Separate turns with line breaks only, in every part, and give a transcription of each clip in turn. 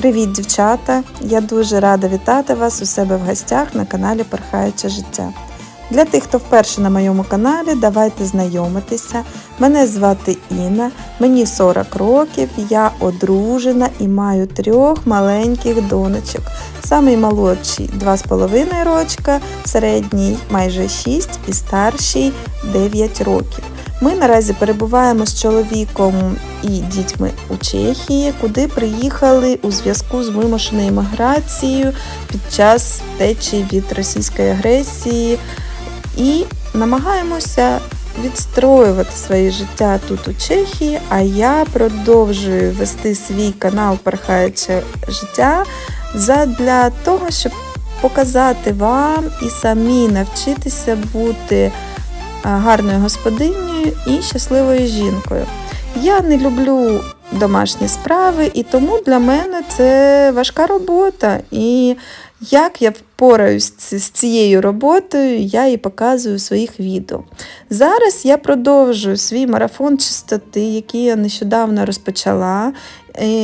Привіт, дівчата! Я дуже рада вітати вас у себе в гостях на каналі Перхаюче життя. Для тих, хто вперше на моєму каналі, давайте знайомитися. Мене звати Інна, мені 40 років, я одружена і маю трьох маленьких донечок. Самий молодший 2,5 рочка, середній майже 6 і старший 9 років. Ми наразі перебуваємо з чоловіком і дітьми у Чехії, куди приїхали у зв'язку з вимушеною міграцією під час втечі від російської агресії і намагаємося відстроювати своє життя тут у Чехії. А я продовжую вести свій канал Перхаюче життя для того, щоб показати вам і самі навчитися бути гарною господинею і щасливою жінкою. Я не люблю домашні справи, і тому для мене це важка робота. І як я впораюсь з цією роботою, я і показую у своїх відео. Зараз я продовжую свій марафон чистоти, який я нещодавно розпочала,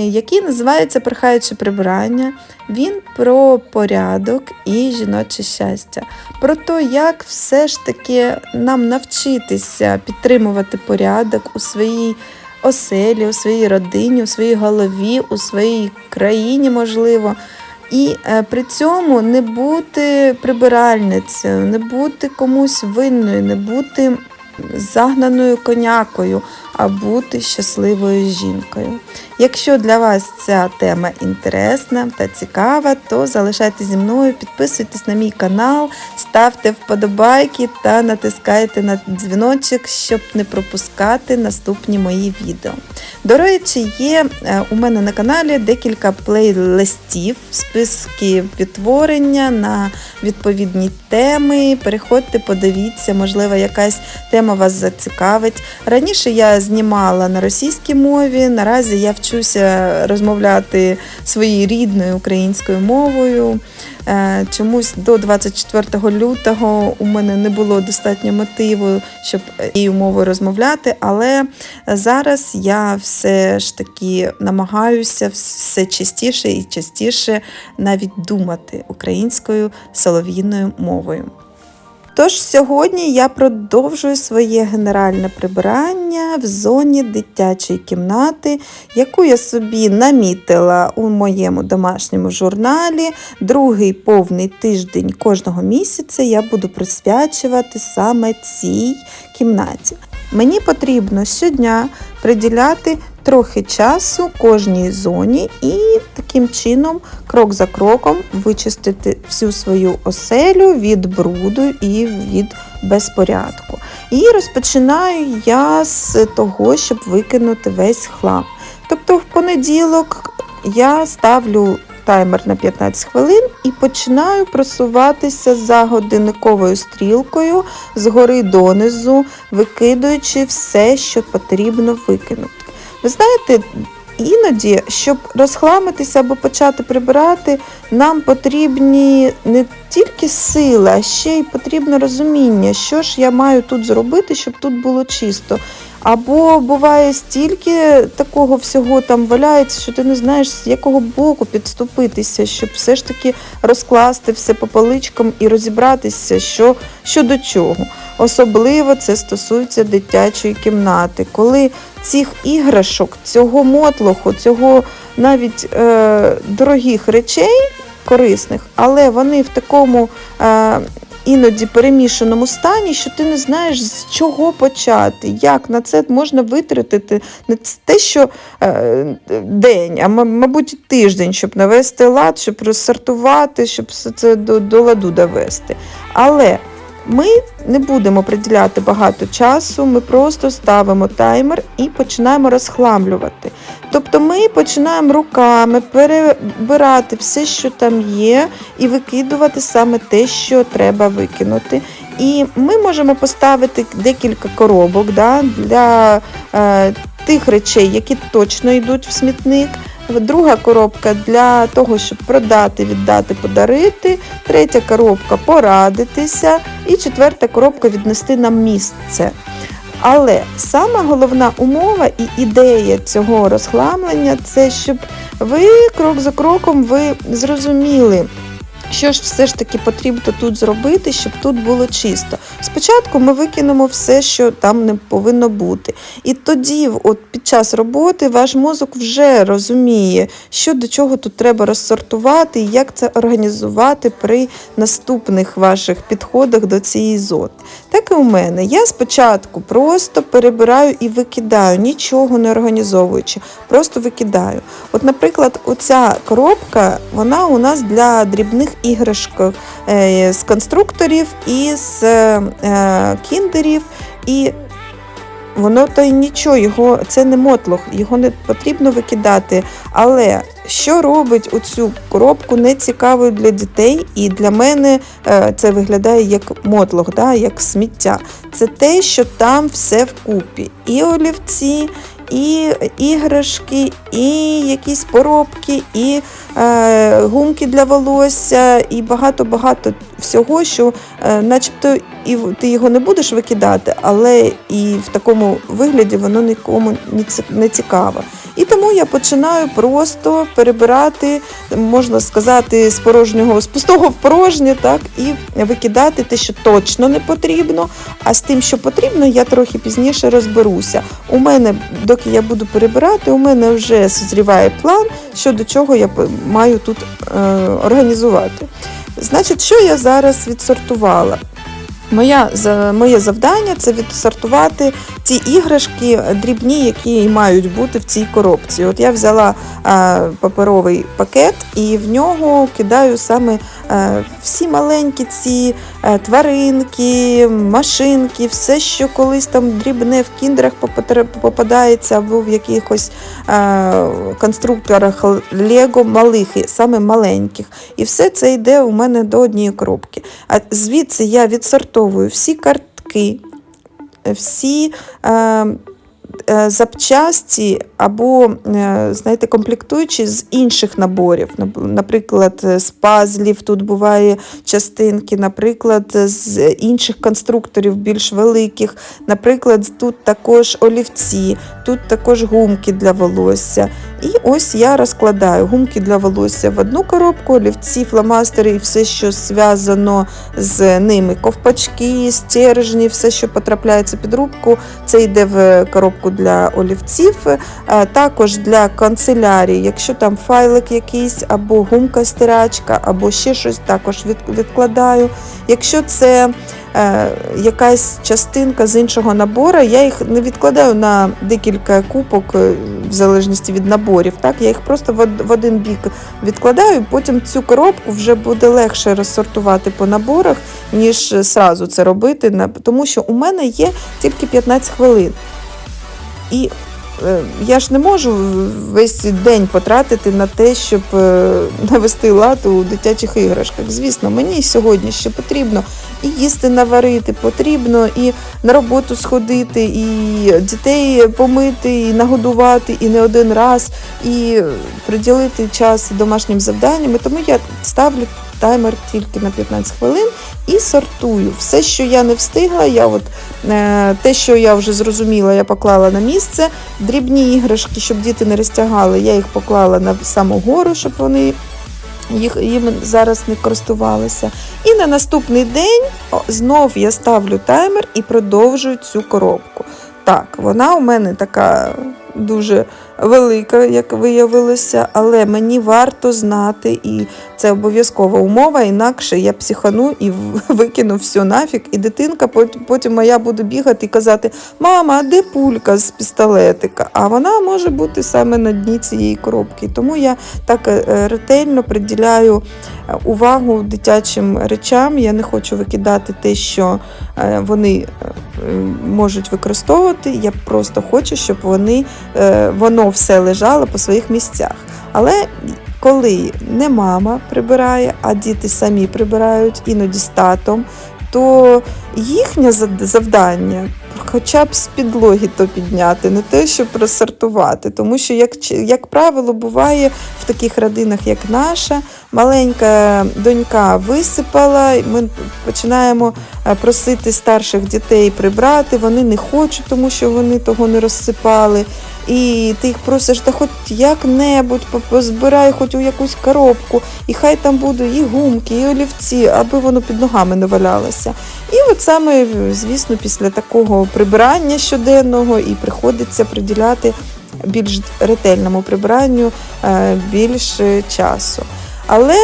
який називається Прихаюче прибирання. Він про порядок і жіноче щастя, про те, як все ж таки нам навчитися підтримувати порядок у своїй оселі, у своїй родині, у своїй голові, у своїй країні, можливо. І е, при цьому не бути прибиральницею, не бути комусь винною, не бути загнаною конякою, а бути щасливою жінкою. Якщо для вас ця тема інтересна та цікава, то залишайте зі мною, підписуйтесь на мій канал, ставте вподобайки та натискайте на дзвіночок, щоб не пропускати наступні мої відео. До речі, є е, у мене на каналі декілька плейлистів, списки відтворення на відповідні теми. Переходьте, подивіться, можливо, якась тема вас зацікавить. Раніше я знімала на російській мові, наразі я вчуся розмовляти своєю рідною українською мовою. Е, чомусь до 24 лютого у мене не було достатньо мотиву, щоб її мовою розмовляти, але зараз я все ж таки намагаюся все частіше і частіше навіть думати українською солов'їною мовою. Тож сьогодні я продовжую своє генеральне прибирання в зоні дитячої кімнати, яку я собі намітила у моєму домашньому журналі. Другий повний тиждень кожного місяця я буду присвячувати саме цій кімнаті. Мені потрібно щодня приділяти трохи часу кожній зоні і таким чином, крок за кроком, вичистити всю свою оселю від бруду і від безпорядку. І розпочинаю я з того, щоб викинути весь хлам. Тобто в понеділок я ставлю таймер на 15 хвилин і починаю просуватися за годинниковою стрілкою згори донизу, викидуючи все, що потрібно викинути. Ви знаєте, іноді, щоб розхламитися або почати прибирати, нам потрібні не тільки сили, а ще й потрібне розуміння, що ж я маю тут зробити, щоб тут було чисто. Або буває стільки такого всього там валяється, що ти не знаєш, з якого боку підступитися, щоб все ж таки розкласти все по поличкам і розібратися, що, що до чого. Особливо це стосується дитячої кімнати, коли цих іграшок, цього мотлоху, цього навіть е, дорогих речей корисних, але вони в такому е, іноді перемішаному стані, що ти не знаєш, з чого почати, як на це можна витратити не те, що е, день, а мабуть, тиждень, щоб навести лад, щоб розсортувати, щоб все це до, до ладу довести. Але ми не будемо приділяти багато часу, ми просто ставимо таймер і починаємо розхламлювати. Тобто ми починаємо руками перебирати все, що там є, і викидувати саме те, що треба викинути. І ми можемо поставити декілька коробок да, для е, тих речей, які точно йдуть в смітник. Друга коробка для того, щоб продати, віддати, подарити. Третя коробка порадитися. І четверта коробка віднести на місце. Але сама головна умова і ідея цього розхламлення це щоб ви крок за кроком ви зрозуміли. Що ж все ж таки потрібно тут зробити, щоб тут було чисто? Спочатку ми викинемо все, що там не повинно бути. І тоді, от під час роботи, ваш мозок вже розуміє, що до чого тут треба розсортувати і як це організувати при наступних ваших підходах до цієї зони. Так і у мене. Я спочатку просто перебираю і викидаю, нічого не організовуючи, просто викидаю. От, наприклад, оця коробка, вона у нас для дрібних іграшок е, з конструкторів і з е, кіндерів. І воно то й нічого, його це не мотлох, його не потрібно викидати. Але що робить оцю коробку нецікавою для дітей, і для мене е, це виглядає як мотлох, да, як сміття. Це те, що там все вкупі. І олівці, і іграшки, і якісь поробки, і е, гумки для волосся, і багато-багато всього, що е, начебто і ти його не будеш викидати, але і в такому вигляді воно нікому не цікаво. І тому я починаю просто перебирати, можна сказати, з порожнього, з пустого в порожнє, так, і викидати те, що точно не потрібно. А з тим, що потрібно, я трохи пізніше розберуся. У мене, доки я буду перебирати, у мене вже созріває план, що до чого я маю тут е, організувати. Значить, що я зараз відсортувала? Моя, моє завдання це відсортувати ті іграшки дрібні, які мають бути в цій коробці. От я взяла е, паперовий пакет і в нього кидаю саме е, всі маленькі ці тваринки, машинки, все, що колись там дрібне в кіндерах попадається або в якихось е, конструкторах Лего малих, саме маленьких. І все це йде у мене до однієї коробки. А звідси я відсортовую всі картки, всі е, е, запчасті або, е, знаєте, комплектуючі з інших наборів. Наприклад, з пазлів тут буває частинки, наприклад, з інших конструкторів більш великих. Наприклад, тут також олівці, тут також гумки для волосся. І ось я розкладаю гумки для волосся в одну коробку, олівці, фломастери і все, що зв'язано з ними. Ковпачки, стержні, все, що потрапляється під рубку, це йде в коробку для олівців. Е, Також для канцелярії, якщо там файлик якийсь, або гумка стирачка, або ще щось, також відкладаю. Якщо це якась частинка з іншого набору, я їх не відкладаю на декілька купок, е, в залежності від наборів. Так? Я їх просто в один бік відкладаю, потім цю коробку вже буде легше розсортувати по наборах, ніж е, сразу це робити, тому що у мене є тільки 15 хвилин. І е, я ж не можу весь день потратити на те, щоб е, навести лад у дитячих іграшках. Звісно, мені сьогодні ще потрібно і їсти наварити, потрібно і на роботу сходити, і дітей помити, і нагодувати, і не один раз, і приділити час домашнім завданням. Тому я ставлю таймер тільки на 15 хвилин і сортую. Все, що я не встигла, я от Е, Те, що я вже зрозуміла, я поклала на місце. Дрібні іграшки, щоб діти не розтягали, я їх поклала на саму гору, щоб вони їх, їм зараз не користувалися. І на наступний день знов я ставлю таймер і продовжую цю коробку. Так, вона у мене така дуже велика, як виявилося, але мені варто знати, і це обов'язкова умова, інакше я психану і викину все нафіг, і дитинка потім моя буде бігати і казати: Мама, а де пулька з пістолетика? А вона може бути саме на дні цієї коробки. Тому я так е, ретельно приділяю е, увагу дитячим речам. Я не хочу викидати те, що е, вони можуть використовувати. Я просто хочу, щоб вони, е, воно все лежало по своїх місцях. Але коли не мама прибирає, а діти самі прибирають, іноді з татом, то їхнє завдання хоча б з підлоги то підняти, не те, щоб розсортувати. Тому що, як, як правило, буває в таких родинах, як наша, маленька донька висипала, ми починаємо е, просити старших дітей прибрати. Вони не хочуть, тому що вони того не розсипали. І ти їх просиш, та хоч як-небудь позбирай хоч у якусь коробку, і хай там будуть і гумки, і олівці, аби воно під ногами не валялося. І от саме, звісно, після такого прибирання щоденного і приходиться приділяти більш ретельному прибиранню е, більше часу. Але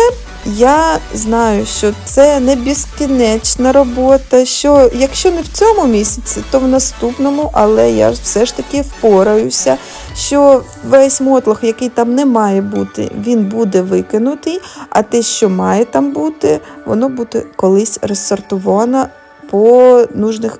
я знаю, що це не безкінечна робота. Що якщо не в цьому місяці, то в наступному, але я ж все ж таки впораюся, що весь мотлох, який там не має бути, він буде викинутий, а те, що має там бути, воно буде колись розсортовано по нужних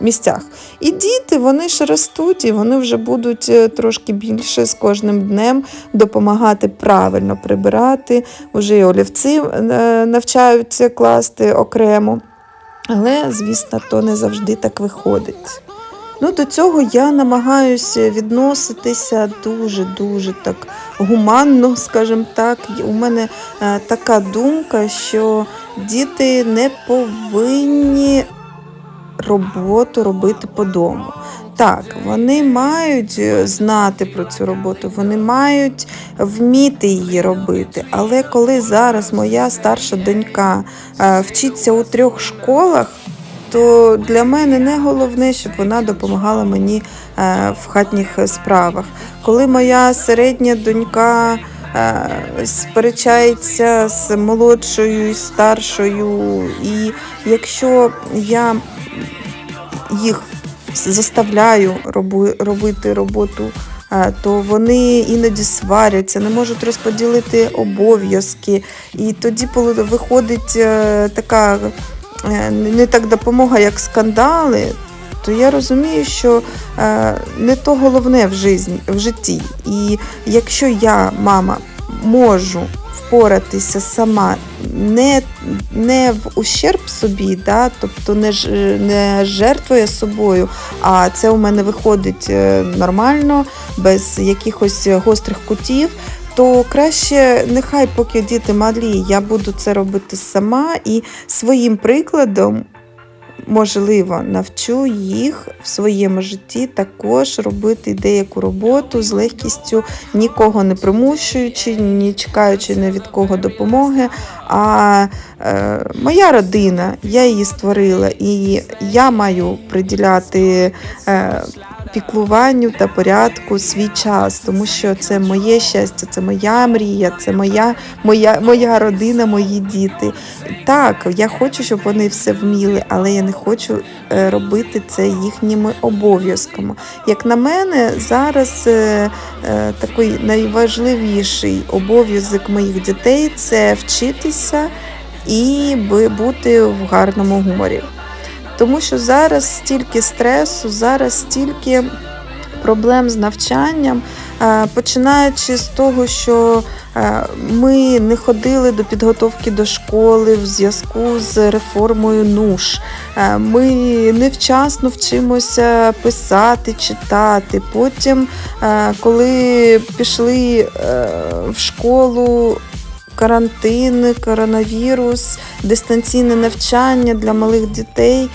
місцях. І діти, вони ж ростуть, і вони вже будуть е, трошки більше з кожним днем допомагати правильно прибирати. Уже і олівці е, навчаються класти окремо. Але, звісно, то не завжди так виходить. Ну, до цього я намагаюся відноситися дуже-дуже так гуманно, скажімо так. У мене е, така думка, що діти не повинні роботу робити по дому. Так, вони мають е, знати про цю роботу, вони мають вміти її робити. Але коли зараз моя старша донька е, вчиться у трьох школах, то для мене не головне, щоб вона допомагала мені е, в хатніх справах. Коли моя середня донька сперечається з молодшою і старшою, і якщо я їх заставляю робити роботу, е, то вони іноді сваряться, не можуть розподілити обов'язки. І тоді виходить е, така е, не так допомога, як скандали. То я розумію, що е, не то головне в, житті, в житті. І якщо я, мама, можу впоратися сама, не, не в ущерб собі, да, тобто не, не жертвує собою, а це у мене виходить е, нормально, без якихось гострих кутів. То краще нехай, поки діти малі, я буду це робити сама і своїм прикладом, можливо, навчу їх в своєму житті також робити деяку роботу з легкістю, нікого не примушуючи, ні чекаючи ні від кого допомоги. А моя родина, я її створила, і я маю приділяти. Е, Піклуванню та порядку свій час, тому що це моє щастя, це моя мрія, це моя, моя, моя родина, мої діти. Так, я хочу, щоб вони все вміли, але я не хочу е, робити це їхніми обов'язками. Як на мене, зараз е, е, такий найважливіший обов'язок моїх дітей це вчитися і бути в гарному гуморі. Тому що зараз стільки стресу, зараз стільки проблем з навчанням, е, починаючи з того, що е, ми не ходили до підготовки до школи в зв'язку з реформою НУШ. Е, Ми невчасно вчимося писати, читати. Потім, коли пішли в школу. Карантин, коронавірус, дистанційне навчання для малих дітей,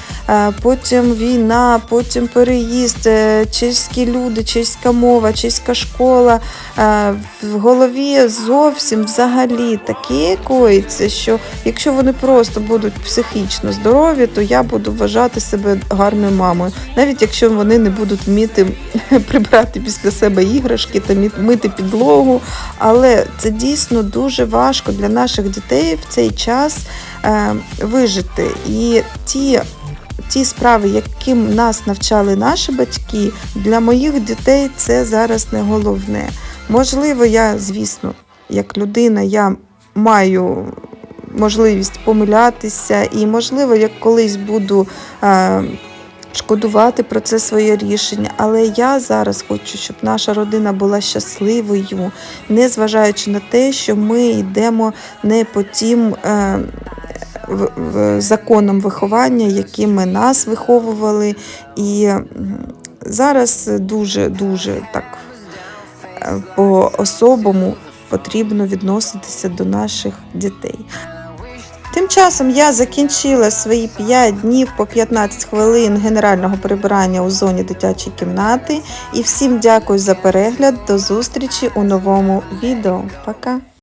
потім війна, потім переїзд, е, чеські люди, чеська мова, чеська школа. Е, В голові зовсім взагалі таке коїться, що якщо вони просто будуть психічно здорові, то я буду вважати себе гарною мамою, навіть якщо вони не будуть вміти прибрати після себе іграшки та мити підлогу. Але це дійсно дуже важко для наших дітей в цей час е, вижити. І ті, ті справи, яким нас навчали наші батьки, для моїх дітей це зараз не головне. Можливо, я, звісно, як людина, я маю можливість помилятися, і, можливо, як колись буду. Е, Шкодувати про це своє рішення, але я зараз хочу, щоб наша родина була щасливою, не зважаючи на те, що ми йдемо не по тим е, законом виховання, якими нас виховували. І зараз дуже-дуже так е, по-особому потрібно відноситися до наших дітей. Тим часом я закінчила свої 5 днів по 15 хвилин генерального прибирання у зоні дитячої кімнати. І всім дякую за перегляд. До зустрічі у новому відео. Пока!